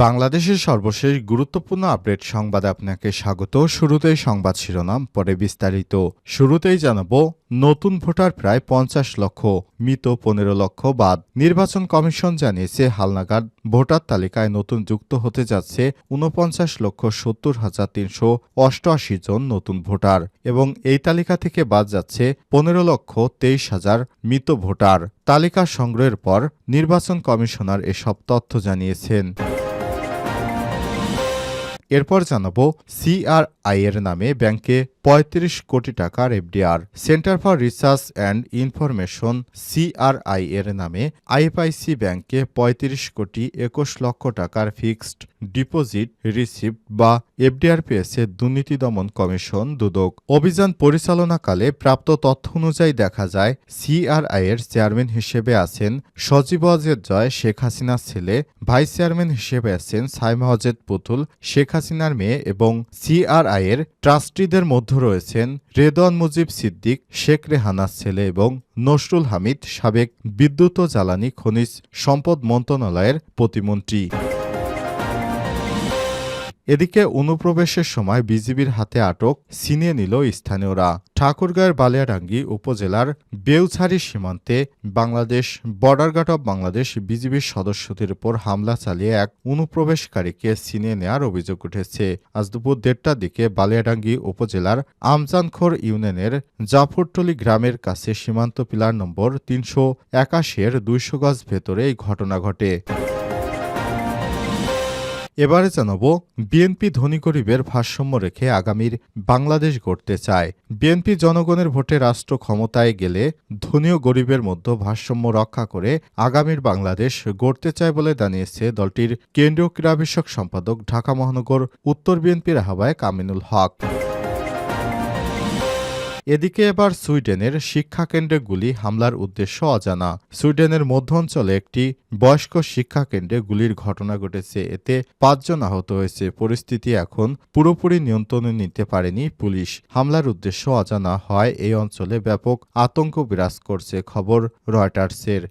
বাংলাদেশের সর্বশেষ গুরুত্বপূর্ণ আপডেট সংবাদে আপনাকে স্বাগত। শুরুতেই সংবাদ শিরোনাম, পরে বিস্তারিত। শুরুতেই জানাব, নতুন ভোটার প্রায় পঞ্চাশ লক্ষ, মৃত পনেরো লক্ষ বাদ। নির্বাচন কমিশন জানিয়েছে, হালনাগাদ ভোটার তালিকায় নতুন যুক্ত হতে যাচ্ছে ঊনপঞ্চাশ লক্ষ সত্তর হাজার তিনশো অষ্টআশি জন নতুন ভোটার এবং এই তালিকা থেকে বাদ যাচ্ছে পনেরো লক্ষ তেইশ হাজার মৃত ভোটার। তালিকা সংগ্রহের পর নির্বাচন কমিশনার এসব তথ্য জানিয়েছেন। এরপর জানাব সিআরআই এর নামে ব্যাংকে পঁয়ত্রিশ কোটি টাকার FDR. Centre for research and information CRI এর নামে আইএফআইসি ব্যাংকে পঁয়ত্রিশ কোটি একুশ লক্ষ টাকার ফিক্সড ডিপোজিট রিসিপ্ট বা এফডিআর পেয়েছে দুর্নীতি দমন কমিশন দুদক। অভিযান পরিচালনাকালে প্রাপ্ত তথ্য অনুযায়ী দেখা যায় সিআরআই এর চেয়ারম্যান হিসেবে আছেন সজীব অজেদ জয়, শেখ হাসিনার ছেলে, ভাইস চেয়ারম্যান হিসেবে আছেন সাইমা অজেদ পুতুল, শেখ হাসিনার মেয়ে এবং সিআরআই এর ট্রাস্টিদের মধ্যে রয়েছেন রেদন মুজিব সিদ্দিক, শেখ রেহানার ছেলে এবং নসরুল হামিদ সাবেক বিদ্যুৎ ও জ্বালানি খনিজ সম্পদ মন্ত্রণালয়ের প্রতিমন্ত্রী। এদিকে অনুপ্রবেশের সময় বিজিবির হাতে আটক ছিনিয়ে নিল স্থানীয়রা। ঠাকুরগাঁয়ের বালিয়াডাঙ্গি উপজেলার বেউছারি সীমান্তে Bangladesh border guard of Bangladesh বিজিবির সদস্যদের উপর হামলা চালিয়ে এক অনুপ্রবেশকারীকে ছিনিয়ে নেওয়ার অভিযোগ উঠেছে। আজ দুপুর দেড়টার দিকে বালিয়াডাঙ্গি উপজেলার আমজানখোর ইউনিয়নের জাফরটলি গ্রামের কাছে সীমান্ত পিলার নম্বর তিনশো একাশির দুইশো গজ ভেতরে এই ঘটনা ঘটে। এবারে জানাব, বিএনপি ধনী গরিবের ভারসাম্য রেখে আগামীর বাংলাদেশ গড়তে চায়। বিএনপি জনগণের ভোটে রাষ্ট্র ক্ষমতায় গেলে ধনী ও গরিবের মধ্যে ভারসাম্য রক্ষা করে আগামীর বাংলাদেশ গড়তে চায় বলে জানিয়েছে দলটির কেন্দ্রীয় ক্রীড়া বিষয়ক সম্পাদক ঢাকা মহানগর উত্তর বিএনপির আহ্বায়ক আমিনুল হক। এদিকে এবার সুইডেনের শিক্ষাকেন্দ্রগুলি হামলার উদ্দেশ্য অজানা। সুইডেনের মধ্য অঞ্চলে একটি বয়স্ক শিক্ষাকেন্দ্রে গুলির ঘটনা ঘটেছে। এতে পাঁচজন আহত হয়েছে। পরিস্থিতি এখন পুরোপুরি নিয়ন্ত্রণে নিতে পারেনি পুলিশ। হামলার উদ্দেশ্য অজানা হয় এই অঞ্চলে ব্যাপক আতঙ্ক বিরাজ করছে, খবর রয়টার্সের।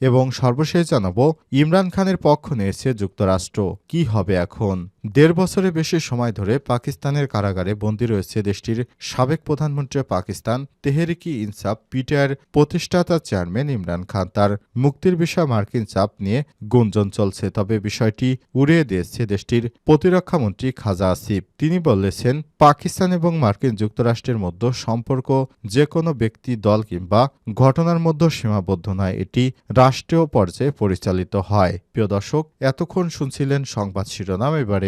এবং সর্বশেষ জানাব, ইমরান খানের পক্ষ নিয়েছে যুক্তরাষ্ট্র। কি হবে এখন? দেড় বছরের বেশি সময় ধরে পাকিস্তানের কারাগারে বন্দী রয়েছে দেশটির সাবেক প্রধানমন্ত্রী পাকিস্তান তেহরিকি ইনসাফ পিটিআর প্রতিষ্ঠাতা চেয়ারম্যান ইমরান খান। তার মুক্তির বিষয়ে মার্কিন চাপ নিয়ে গুঞ্জন চলছে। তবে বিষয়টি উড়িয়ে দিয়েছে দেশটির প্রতিরক্ষামন্ত্রী খাজা আসিফ। তিনি বলেছেন, পাকিস্তান এবং মার্কিন যুক্তরাষ্ট্রের মধ্যে সম্পর্ক যে কোনো ব্যক্তি, দল কিংবা ঘটনার মধ্যে সীমাবদ্ধ নয়। এটি রাষ্ট্রীয় পর্যায়ে পরিচালিত হয়। প্রিয় দর্শক, এতক্ষণ শুনছিলেন সংবাদ শিরোনাম। এবারে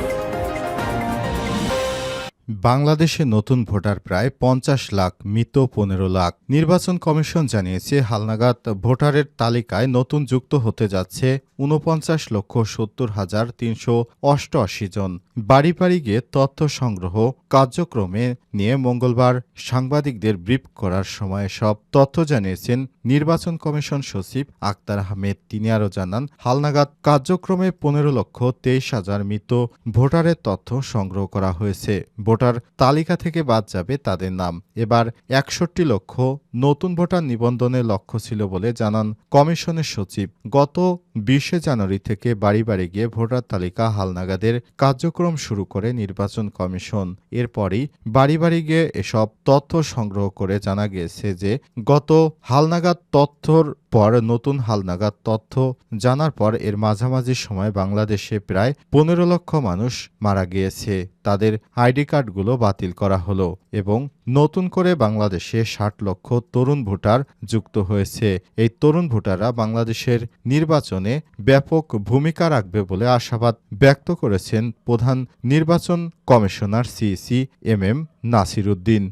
বাংলাদেশে নতুন ভোটার প্রায় পঞ্চাশ লাখ, মৃত পনেরো লাখ। নির্বাচন কমিশন জানিয়েছে, হালনাগাদ ভোটারের তালিকায় নতুন যুক্ত হতে যাচ্ছে ঊনপঞ্চাশ লক্ষ সত্তর হাজার তিনশো অষ্টআশি জন। বাড়ি বাড়ি গিয়ে তথ্য সংগ্রহ কার্যক্রমে নিয়ে মঙ্গলবার সাংবাদিকদের ব্রিফ করার সময় সব তথ্য জানিয়েছেন নির্বাচন কমিশন সচিব আক্তার আহমেদ। তিনি আরও জানান, হালনাগাদ কার্যক্রমে পনেরো লক্ষ তেইশ হাজার মৃত ভোটারের তথ্য সংগ্রহ করা হয়েছে। ভোটার তালিকা থেকে বাদ যাবে তাদের নাম। এবার একষট্টি লক্ষ নতুন ভোটার নিবন্ধনের লক্ষ্য ছিল বলে জানান কমিশনের সচিব। গত বিশে জানুয়ারি থেকে বাড়ি বাড়ি গিয়ে ভোটার তালিকা হালনাগাদের কার্যক্রম শুরু করে নির্বাচন কমিশন। এরপরই বাড়ি বাড়ি গিয়ে এসব তথ্য সংগ্রহ করে জানা গিয়েছে যে, গত হালনাগাদ তথ্যর পর নতুন হালনাগাদ তথ্য জানার পর এর মাঝামাঝি সময় বাংলাদেশে প্রায় পনেরো লক্ষ মানুষ মারা গিয়েছে। তাদের আইডি কার্ডগুলো বাতিল করা হলো এবং নতুন করে বাংলাদেশে ষাট লক্ষ তরুণ ভোটার যুক্ত হয়েছে। এই তরুণ ভোটাররা বাংলাদেশের নির্বাচনে ব্যাপক ভূমিকা রাখবে বলে আশাবাদ ব্যক্ত করেছেন প্রধান নির্বাচন commissioner CC M M Nasir Uddin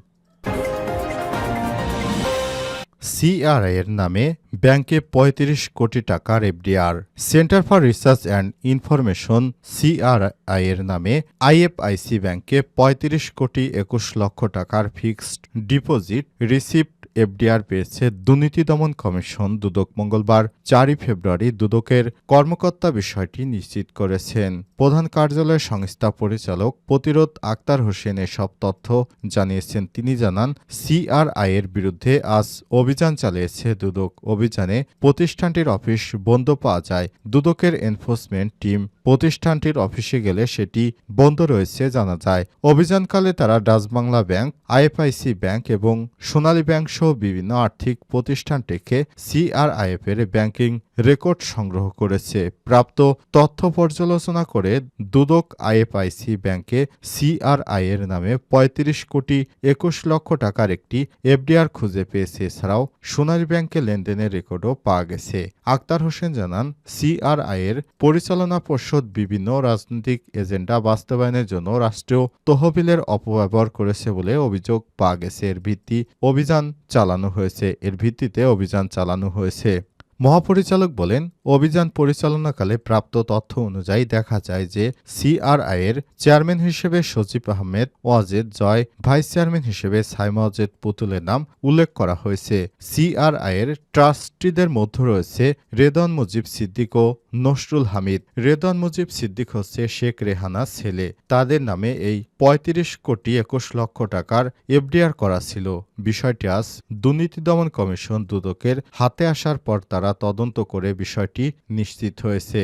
CRI এর নামে ব্যাংকে ৩৫ কোটি টাকার FDR, centre for research and information CRI এর নামে আইএফআইসি ব্যাংকে ৩৫ কোটি একুশ লক্ষ টাকার ফিক্সড ডিপোজিট রিসিপ্ট এফডিআর পেয়েছে দুর্নীতি দমন কমিশন দুদক মঙ্গলবার চারই ফেব্রুয়ারি দুদকের কর্মকর্তা বিষয়টি নিশ্চিত করেছেন। প্রধান কার্যালয়ের সংস্থা পরিচালক প্রতিরোধ আক্তার হোসেন এসব তথ্য জানিয়েছেন। তিনি জানান, সিআরআই এর বিরুদ্ধে আজ অভিযান চালিয়েছে দুদক। অভিযানে প্রতিষ্ঠানটির অফিস বন্ধ পাওয়া যায়। দুদকের এনফোর্সমেন্ট টিম প্রতিষ্ঠানটির অফিসে গেলে সেটি বন্ধ রয়েছে জানা যায়। অভিযানকালে তারা ডাচবাংলা ব্যাংক, আইএফআইসি ব্যাংক এবং সোনালী ব্যাংক বিভিন্ন আর্থিক প্রতিষ্ঠান থেকে সিআরআইএফ এর ব্যাংকিং রেকর্ড সংগ্রহ করেছে। প্রাপ্ত তথ্য পর্যালোচনা করে দুদক আইএফআইসি ব্যাংকে সিআরআই এর নামে ৩৫ কোটি একুশ লক্ষ টাকার একটি এফডিআর খুঁজে পেয়েছে। এছাড়াও সোনালী ব্যাংকে লেনদেনের রেকর্ডও পাওয়া গেছে। আক্তার হোসেন জানান, সিআরআই এর পরিচালনা পর্ষদ বিভিন্ন রাজনৈতিক এজেন্ডা বাস্তবায়নের জন্য রাষ্ট্রীয় তহবিলের অপব্যবহার করেছে বলে অভিযোগ পাওয়া গেছে। এর ভিত্তি অভিযান চালানো হয়েছে। এর ভিত্তিতে অভিযান চালানো হয়েছে। মহাপরিচালক বলেন, অভিযান পরিচালনাকালে প্রাপ্ত তথ্য অনুযায়ী দেখা যায় যে সিআরআই এর চেয়ারম্যান হিসেবে সচিব আহমেদ, ওয়াজেদ জয়, ভাইস চেয়ারম্যান হিসেবে সাইমাজেদ পুতুলের নাম উল্লেখ করা হয়েছে। সিআরআই এর ট্রাস্টিদের মধ্যে রয়েছে রেদন মুজিব সিদ্দিক ও নসরুল হামিদ রেদন মুজিব সিদ্দিক হচ্ছে শেখ রেহানা ছেলে। তাদের নামে এই ৩৫ কোটি একুশ লক্ষ টাকার এফডিআর করা ছিল। বিষয়টি আজ দুর্নীতি দমন কমিশন দুদকের হাতে আসার পর তারা তদন্ত করে বিষয়টি নিশ্চিত হয়েছে।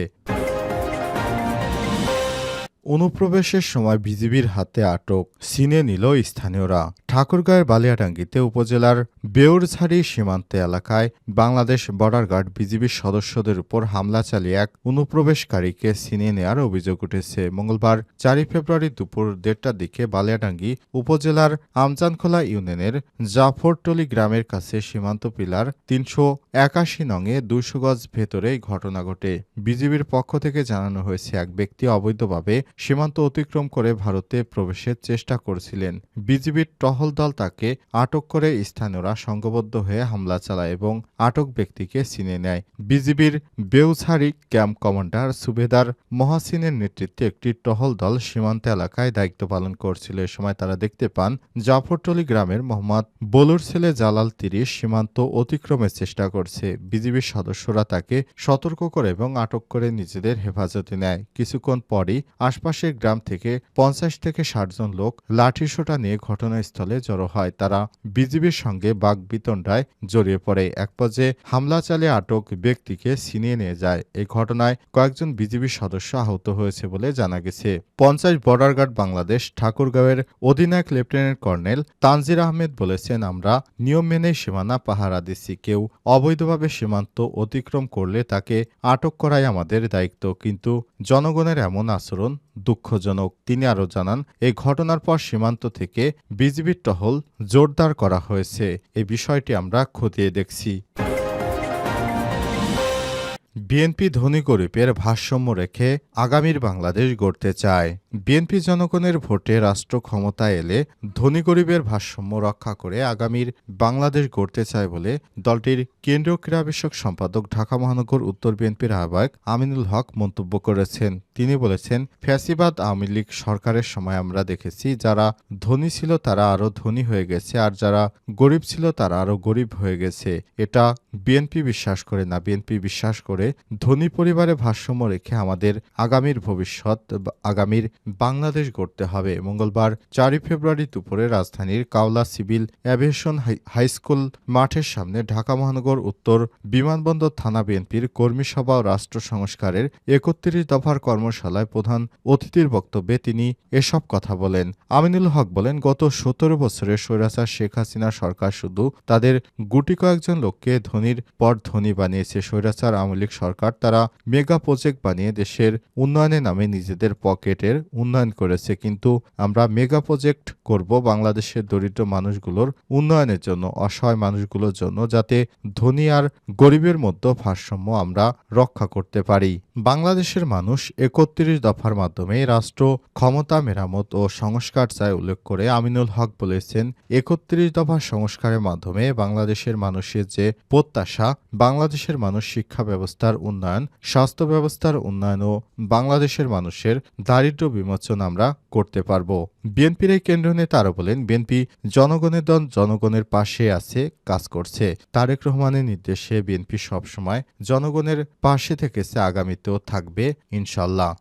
অনুপ্রবেশের সময় বিজিবির হাতে আটক সিনে নিল স্থানীয়রা। ঠাকুরগাঁয়ের বালিয়াডাঙ্গিতে উপজেলার বেউরঝাড়ি সীমান্ত এলাকায় বাংলাদেশ বর্ডার গার্ড বিজিবির সদস্যদের উপর হামলা চালিয়ে এক অনুপ্রবেশকারীকে সিনে নেওয়ার অভিযোগ উঠেছে। মঙ্গলবার চারই ফেব্রুয়ারি দুপুর দেড়টার দিকে বালিয়াডাঙ্গি উপজেলার আমজানখোলা ইউনিয়নের জাফরটলি গ্রামের কাছে সীমান্ত পিলার তিনশো একাশি নংয়ে দুশো গজ ভেতরে ঘটনা ঘটে। বিজিবির পক্ষ থেকে জানানো হয়েছে, এক ব্যক্তি অবৈধভাবে সীমান্ত অতিক্রম করে ভারতে প্রবেশের চেষ্টা করছিলেন। বিজিবির টহল দল তাকে আটক করে স্থানীয়রা সংঘবদ্ধ হয়ে হামলা চালায় এবং আটক ব্যক্তিকে চিনে নেয়। বিজিবির বেউছারি ক্যাম্প কমান্ডার সুবেদার মহাসিনের নেতৃত্বে একটি টহল দল সীমান্ত এলাকায় দায়িত্ব পালন করছিল। এ সময় তারা দেখতে পান, জাফরটলি গ্রামের মোহাম্মদ বলুর ছেলে জালাল তিরিশ সীমান্ত অতিক্রমের চেষ্টা করছে। বিজিবির সদস্যরা তাকে সতর্ক করে এবং আটক করে নিজেদের হেফাজতে নেয়। কিছুক্ষণ পরই আশপাশের গ্রাম থেকে পঞ্চাশ থেকে ষাট জন লোক লাঠিসোঁটা নিয়ে ঘটনাস্থলে জড়ো হয়। তারা বিজিবির সঙ্গে বাগবিতণ্ডায় জড়িয়ে পড়ে। এক পর্যায়ে হামলা চালিয়ে আটক ব্যক্তিকে ছিনিয়ে নিয়ে যায়। এই ঘটনায় কয়েকজন বিজিবি সদস্য আহত হয়েছে বলে জানা গেছে। পঞ্চাশ বর্ডার গার্ড বাংলাদেশ, ঠাকুরগাঁওয়ের অধিনায়ক লেফটেন্যান্ট কর্নেল তানজির আহমেদ বলেছেন, আমরা নিয়ম মেনে সীমানা পাহারা দিচ্ছি। কেউ অবৈধভাবে সীমান্ত অতিক্রম করলে তাকে আটক করাই আমাদের দায়িত্ব। কিন্তু জনগণের এমন আচরণ দুঃখজনক, তিনি আরও জানান, এই ঘটনার পর সীমান্ত থেকে বিজিবির টহল জোরদার করা হয়েছে। এই বিষয়টি আমরা খতিয়ে দেখছি। বিএনপি ধনী গরিবের ভারসাম্য রেখে আগামীর বাংলাদেশ গড়তে চায়। বিএনপি জনগণের ভোটে রাষ্ট্র ক্ষমতায় এলে ধনী গরিবের ভারসাম্য রক্ষা করে আগামীর বাংলাদেশ গড়তে চায় বলে দলটির কেন্দ্রীয় ক্রীড়া বিষয়ক সম্পাদক ঢাকা মহানগর উত্তর বিএনপির আহ্বায়ক আমিনুল হক মন্তব্য করেছেন। তিনি বলেছেন, ফ্যাসিবাদ আওয়ামী লীগ সরকারের সময় আমরা দেখেছি, যারা ধনী ছিল তারা আরও ধনী হয়ে গেছে, আর যারা গরিব ছিল তারা আরও গরিব হয়ে গেছে। এটা বিএনপি বিশ্বাস করে না, বিএনপি বিশ্বাস করে ধনী পরিবারে ভারসাম্য রেখে আমাদের আগামীর ভবিষ্যৎ আগামীর বাংলাদেশ গড়তে হবে। মঙ্গলবার চারই ফেব্রুয়ারি দুপুরে রাজধানীর কাওলা সিভিল অ্যাভিয়েশন হাইস্কুল মাঠের সামনে ঢাকা মহানগর উত্তর বিমানবন্দর থানা বিএনপির কর্মী সভা ও রাষ্ট্র সংস্কারের একত্রিশ দফার কর্মশালায় প্রধান অতিথির বক্তব্যে তিনি এসব কথা বলেন। আমিনুল হক বলেন, গত সতেরো বছরে স্বৈরাচার শেখ হাসিনা সরকার শুধু তাদের গুটি কয়েকজন লোককে ধনীর পর ধনী বানিয়েছে। স্বৈরাচার আওয়ামী সরকার তারা মেগা প্রজেক্ট বানিয়ে দেশের উন্নয়নের নামে নিজেদের পকেটের উন্নয়ন করেছে। কিন্তু আমরা মেগা প্রজেক্ট করব বাংলাদেশের দরিদ্র মানুষগুলোর উন্নয়নের জন্য, অসহায় মানুষগুলোর জন্য, যাতে ধনী আর গরিবের মধ্যে ভারসাম্য আমরা রক্ষা করতে পারি। বাংলাদেশের মানুষ একত্রিশ দফার মাধ্যমে রাষ্ট্র ক্ষমতা, মেরামত ও সংস্কার চায় উল্লেখ করে আমিনুল হক বলেছেন, একত্রিশ দফা সংস্কারের মাধ্যমে বাংলাদেশের মানুষের যে প্রত্যাশা, বাংলাদেশের মানুষ শিক্ষা ব্যবস্থার উন্নয়ন, স্বাস্থ্য ব্যবস্থার উন্নয়ন ও বাংলাদেশের মানুষের দারিদ্র বিমোচন আমরা করতে পারব। বিএনপির এই কেন্দ্রীয় নেতা আরও বলেন, বিএনপি জনগণের দল জনগণের পাশে আছে, কাজ করছে। তারেক রহমানের নির্দেশে বিএনপি সবসময় জনগণের পাশে থেকেছে, আগামীতেও থাকবে, ইনশাল্লাহ।